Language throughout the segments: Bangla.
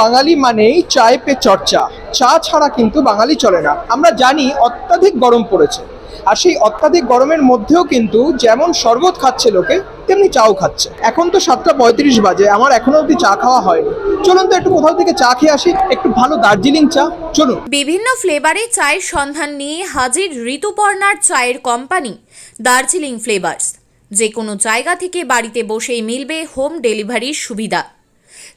বাঙালি মানেই চায় পে চর্চা। চা ছাড়া কিন্তু বাঙালি চলে না। আমরা জানি অত্যাধিক গরম পড়েছে। আর সেই অত্যাধিক গরমের মধ্যেও কিন্তু যেমন শরবত খাচ্ছে লোকে, তেমনি চাও খাচ্ছে। এখন তো সাতটা পঁয়ত্রিশ বাজে, আমার এখনও অবধি চা খাওয়া হয়নি। চলুন তো একটু কোথাও থেকে চা খেয়ে আসি, একটু ভালো দার্জিলিং চা। চলুন। বিভিন্ন ফ্লেভারে চায়ের সন্ধান নিয়ে হাজির ঋতুপর্ণার চায়ের কোম্পানি, দার্জিলিং ফ্লেভার্স। যে কোনো জায়গা থেকে বাড়িতে বসেই মিলবে হোম ডেলিভারির সুবিধা।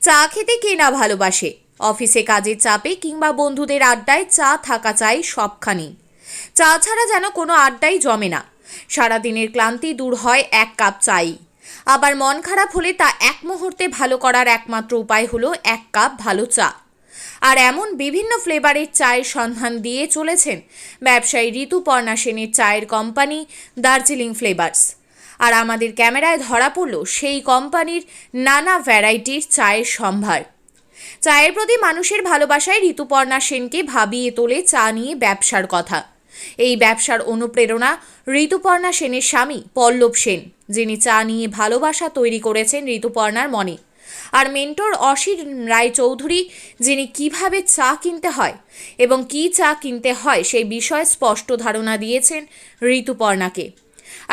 চা খেতে কে না ভালোবাসে? অফিসে কাজের চাপে কিংবা বন্ধুদের আড্ডায় চা থাকা চাই সবখানি। চা ছাড়া যেন কোনো আড্ডাই জমে না। সারাদিনের ক্লান্তি দূর হয় এক কাপ চাই। আবার মন খারাপ হলে তা এক মুহূর্তে ভালো করার একমাত্র উপায় হলো এক কাপ ভালো চা। আর এমন বিভিন্ন ফ্লেভারের চায়ের সন্ধান দিয়ে চলেছেন ব্যবসায়ী ঋতুপর্ণা সেনের চায়ের কোম্পানি দার্জিলিং ফ্লেভার্স। আর আমাদের ক্যামেরায় ধরা পড়ল সেই কোম্পানির নানা ভ্যারাইটির চায়ের সম্ভার। চায়ের প্রতি মানুষের ভালোবাসায় ঋতুপর্ণা সেনকে ভাবিয়ে তোলে চা নিয়ে ব্যবসার কথা। এই ব্যবসার অনুপ্রেরণা ঋতুপর্ণা সেনের স্বামী পল্লব সেন, যিনি চা নিয়ে ভালোবাসা তৈরি করেছেন ঋতুপর্ণার মনে। আর মেন্টর অসির রায় চৌধুরী যিনি কীভাবে চা কিনতে হয় এবং কি চা কিনতে হয় সেই বিষয়ে স্পষ্ট ধারণা দিয়েছেন ঋতুপর্ণাকে।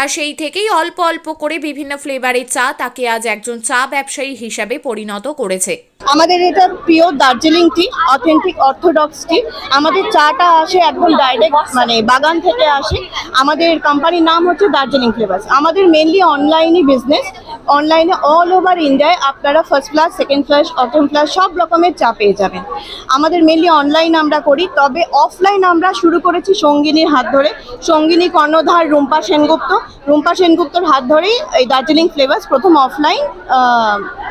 আর সেই থেকেই অল্প অল্প করে বিভিন্ন ফ্লেভারের চা তাকে আজ একজন চা ব্যবসায়ী হিসাবে পরিণত করেছে। আমাদের এটা প্রিয় Darjeeling tea authentic orthodox tea আমাদের চাটা আসে একদম ডাইরেক্ট মানে বাগান থেকে আসে। আমাদের কোম্পানির নাম হচ্ছে দার্জিলিং ফ্লেভার্স আমাদের মেনলি অনলাইনই বিজনেস অনলাইনে অল ওভার ইন্ডিয়ায় আপনারা first class second class autumn class সব রকমের চা পেয়ে যাবেন। আমাদের মেনলি অনলাইন আমরা করি, তবে অফলাইন আমরা শুরু করেছি সঙ্গিনীর হাত ধরে। সঙ্গিনী, কর্ণধার, রুম্পা সেনগুপ্ত। রুম্পা সেনগুপ্তর হাত ধরেই এই দার্জিলিং ফ্লেভার্স প্রথম অফলাইন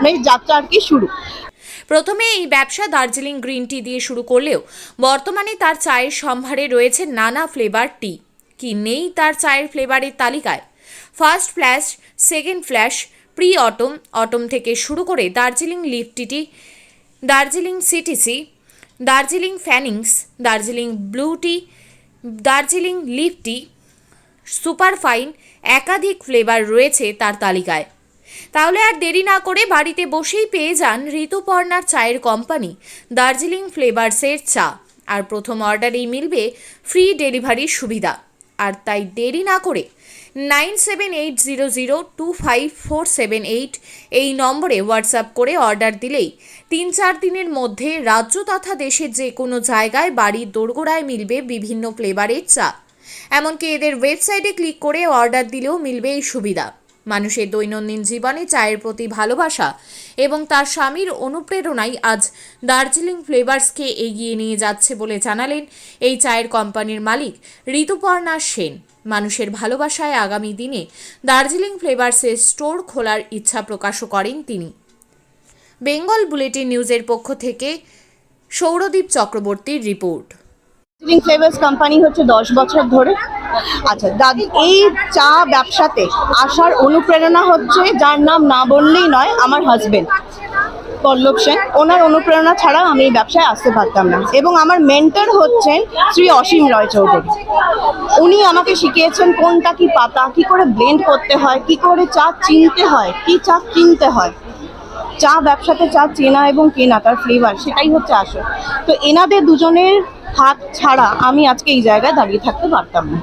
মানে যাত্রা আর কি শুরু। প্রথমে এই ব্যবসা দার্জিলিং গ্রিন টি দিয়ে শুরু করলেও বর্তমানে তার চায়ের সম্ভারে রয়েছে নানা ফ্লেভার টি কি নেই তার চায়ের ফ্লেভারের তালিকায়? First flush second flush pre autumn autumn থেকে শুরু করে Darjeeling leaf tea Darjeeling CTC Darjeeling fannings, Darjeeling blue tea, Darjeeling leaf tea, super fine একাধিক ফ্লেভার রয়েছে তার তালিকায়। তাহলে আর দেরি না করে বাড়িতে বসেই পেয়ে যান ঋতুপর্ণার চায়ের কোম্পানি, দার্জিলিং ফ্লেভার্সের চা। আর প্রথম অর্ডারেই মিলবে ফ্রি ডেলিভারির সুবিধা। আর তাই দেরি না করে nine seven eight zero zero two five four seven eight এই নম্বরে হোয়াটসঅ্যাপ করে অর্ডার দিলেই তিন চার দিনের মধ্যে রাজ্য তথা দেশের যে কোনো জায়গায় বাড়ির দোরগোড়ায় মিলবে বিভিন্ন ফ্লেভারের চা। এমনকি এদের ওয়েবসাইটে ক্লিক করে অর্ডার দিলেও মিলবে এই সুবিধা। মানুষের দৈনন্দিন জীবনে চায়ের প্রতি ভালোবাসা এবং তার স্বামীর অনুপ্রেরণাই আজ দার্জিলিং ফ্লেভার্সকে এগিয়ে নিয়ে যাচ্ছে বলে জানালেন এই চায়ের কোম্পানির মালিক ঋতুপর্ণা সেন। মানুষের ভালোবাসায় আগামী দিনে দার্জিলিং ফ্লেভার্সের স্টোর খোলার ইচ্ছা প্রকাশও করেন তিনি। বেঙ্গল বুলেটিন নিউজের পক্ষ থেকে সৌরদীপ চক্রবর্তীর রিপোর্ট। ফ্লেভার্স কোম্পানি হচ্ছে দশ বছর ধরে আচ্ছা দাদি, এই চা ব্যবসাতে আসার অনুপ্রেরণা হচ্ছে যার নাম না বললেই নয়, আমার হাজবেন্ড পল্লব সেন। ওনার অনুপ্রেরণা ছাড়া আমি এই ব্যবসায় আসতে পারতাম না। এবং আমার মেন্টর হচ্ছেন শ্রী অসীম রয় চৌধুরী। উনি আমাকে শিখিয়েছেন কোনটা কি পাতা, কি করে ব্লেন্ড করতে হয়, কি করে চা চিনতে হয়, কি চা কিনতে হয়। চা ব্যবসাতে চা চেনা এবং কেনা, তার ফ্লেভার সেটাই হচ্ছে আসল। তো এনাদের দুজনের হাত ছাড়া আমি আজকে এই জায়গায় দাঁড়িয়ে থাকতে পারতাম না।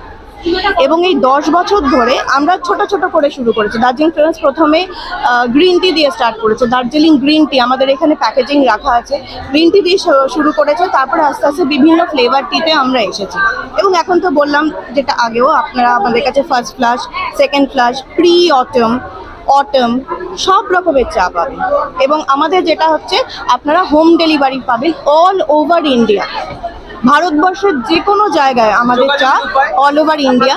এবং এই দশ বছর ধরে আমরা ছোট ছোট করে শুরু করেছি। দার্জিলিং ফ্রেন্ডস প্রথমে গ্রিন টি দিয়ে স্টার্ট করেছে। দার্জিলিং গ্রিন টি আমাদের এখানে প্যাকেজিং রাখা আছে। গ্রিন টি দিয়ে শুরু করেছে, তারপরে আস্তে আস্তে বিভিন্ন ফ্লেভার টিতে আমরা এসেছি। এবং এখন তো বললাম, যেটা আগেও আপনারা আমাদের কাছে first flush second flush pre autumn autumn সব রকমের চা পাবেন। এবং আমাদের যেটা হচ্ছে, আপনারা হোম ডেলিভারি পাবেন অল ওভার ইন্ডিয়া ভারতবর্ষের যে কোনো জায়গায় আমাদের চা অল ওভার ইন্ডিয়া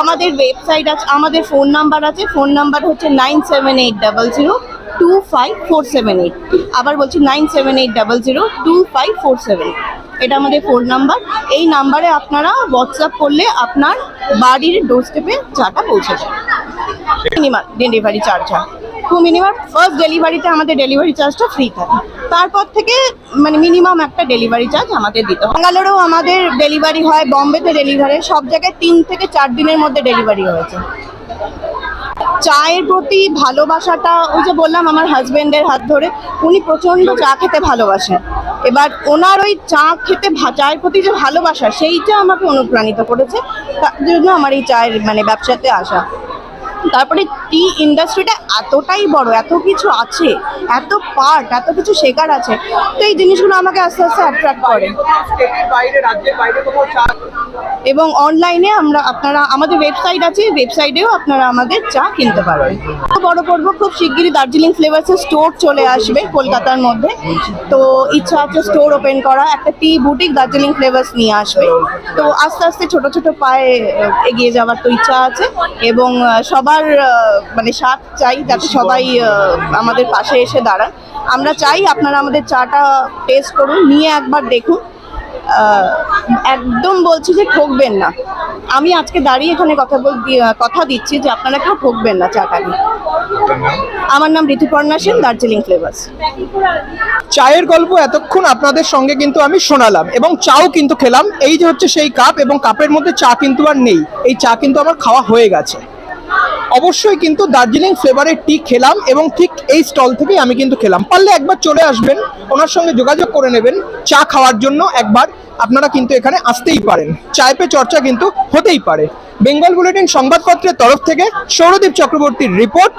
আমাদের ওয়েবসাইট আছে আমাদের ফোন নাম্বার আছে ফোন নাম্বার হচ্ছে nine seven eight double zero two five four seven eight আবার বলছি nine seven eight double zero two five four seven এটা আমাদের ফোন নাম্বার এই নাম্বারে আপনারা হোয়াটসঅ্যাপ করলে আপনার বাড়ির ডোর স্টেপে চাটা পৌঁছে যাবে। মিনিমাম ডেলিভারি চার্জ হয়। মিনিমাম ফার্স্ট ডেলিভারিতে আমাদের ডেলিভারি চার্জটা ফ্রি থাকে। তারপর থেকে মানে মিনিমাম একটা ডেলিভারি চার্জ আমাদের দিতে হয়। ব্যাঙ্গালোরেও আমাদের ডেলিভারি হয়, বম্বেতে ডেলিভারি সব জায়গায় তিন থেকে চার দিনের মধ্যে ডেলিভারি হয়েছে। চায়ের প্রতি ভালোবাসাটা, ওই যে বললাম আমার হাজবেন্ডের হাত ধরে, উনি প্রচণ্ড চা খেতে ভালোবাসেন। এবার ওনার ওই চা খেতে চায়ের প্রতি যে ভালোবাসা, সেইটা আমাকে অনুপ্রাণিত করেছে। তার জন্য আমার এই চায়ের মানে ব্যবসাতে আসা। তারপরে টি ইন্ডাস্ট্রিটা এতটাই বড় এত কিছু আছে এত পার্ট এত কিছু শেখার আছে তো এই জিনিসগুলো আমাকে আস্তে আস্তে অ্যাট্রাক্ট করে। এবং অনলাইনে আমরা আপনারা আমাদের ওয়েবসাইট আছে ওয়েবসাইটেও আপনারা আমাদের চা কিনতে পারবেন বড় পর্ব খুব শিগগিরই দার্জিলিং ফ্লেভার্সের স্টোর চলে আসবে কলকাতার মধ্যে। তো ইচ্ছা আছে স্টোর ওপেন করা একটা টি বুটিক দার্জিলিং ফ্লেভার্স নিয়ে আসবে। তো আস্তে আস্তে ছোট ছোট পায়ে এগিয়ে যাওয়ার তো ইচ্ছা আছে। এবং আহ, সবার মানে সাথ চাই যাতে সবাই আমাদের পাশে এসে দাঁড়ান। আমরা চাই আপনারা আমাদের চাটা টেস্ট করুন নিয়ে একবার দেখুন। একদম বলছি যে ঠকবেন না। আমি আজকে দাঁড়িয়ে এখানে কথা বল কথা দিচ্ছি যে আপনারা কেউ ঠকবেন না চাটা নিয়ে। আমার নাম ঋতুপর্ণা সেন দার্জিলিং ফ্লেভার্স চায়ের গল্প এতক্ষণ আপনাদের সঙ্গে কিন্তু আমি শোনালাম এবং চাও কিন্তু খেলাম। এই যে হচ্ছে সেই কাপ এবং কাপের মধ্যে চা কিন্তু আর নেই। এই চা কিন্তু আমার খাওয়া হয়ে গেছে। অবশ্যই কিন্তু দার্জিলিং ফ্লেভারের টি খেলাম এবং ঠিক এই স্টল থেকেই আমি কিন্তু খেলাম। পারলে একবার চলে আসবেন, ওনার সঙ্গে যোগাযোগ করে নেবেন, চা খাওয়ার জন্য একবার আপনারা কিন্তু এখানে আসতেই পারেন। চায়পে চর্চা কিন্তু হতেই পারে। বেঙ্গল বুলেটিন সংবাদপত্রের তরফ থেকে সৌরদীপ চক্রবর্তীর রিপোর্ট